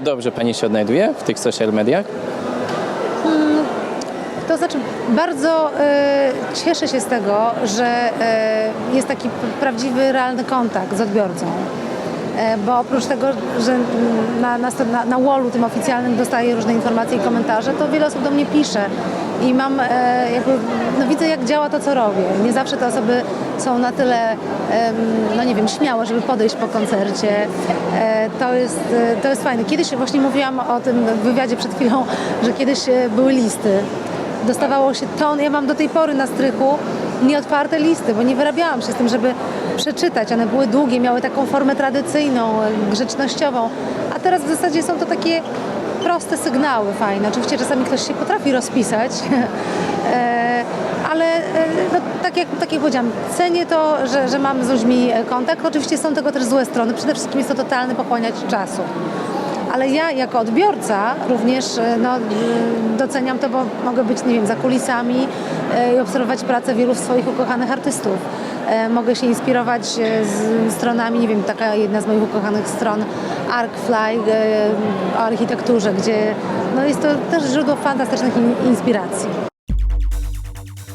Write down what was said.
Dobrze Pani się odnajduje w tych social mediach? To znaczy, bardzo e, cieszę się z tego, że e, jest taki prawdziwy, realny kontakt z odbiorcą. E, bo oprócz tego, że mm, na, na, na wallu tym oficjalnym dostaję różne informacje i komentarze, to wiele osób do mnie pisze i mam e, jakby, no widzę jak działa to, co robię. Nie zawsze te osoby są na tyle, no nie wiem, śmiałe, żeby podejść po koncercie. E, to, jest, e, to jest fajne. Kiedyś właśnie mówiłam o tym w wywiadzie przed chwilą, że kiedyś były listy dostawało się ton. Ja mam do tej pory na strychu nieotwarte listy, bo nie wyrabiałam się z tym, żeby przeczytać. One były długie, miały taką formę tradycyjną, grzecznościową, a teraz w zasadzie są to takie proste sygnały fajne. Oczywiście czasami ktoś się potrafi rozpisać, e, ale e, no, tak, jak, tak jak powiedziałam, cenię to, że, że mam z ludźmi kontakt. Oczywiście są tego też złe strony. Przede wszystkim jest to totalny pochłaniać czasu. Ale ja jako odbiorca również e, no, y, doceniam to, bo mogę być, nie wiem, za kulisami e, i obserwować pracę wielu swoich ukochanych artystów. E, Mogę się inspirować e, z stronami, nie wiem, taka jedna z moich ukochanych stron Arcfly e, o architekturze, gdzie no, jest to też źródło fantastycznych in- inspiracji.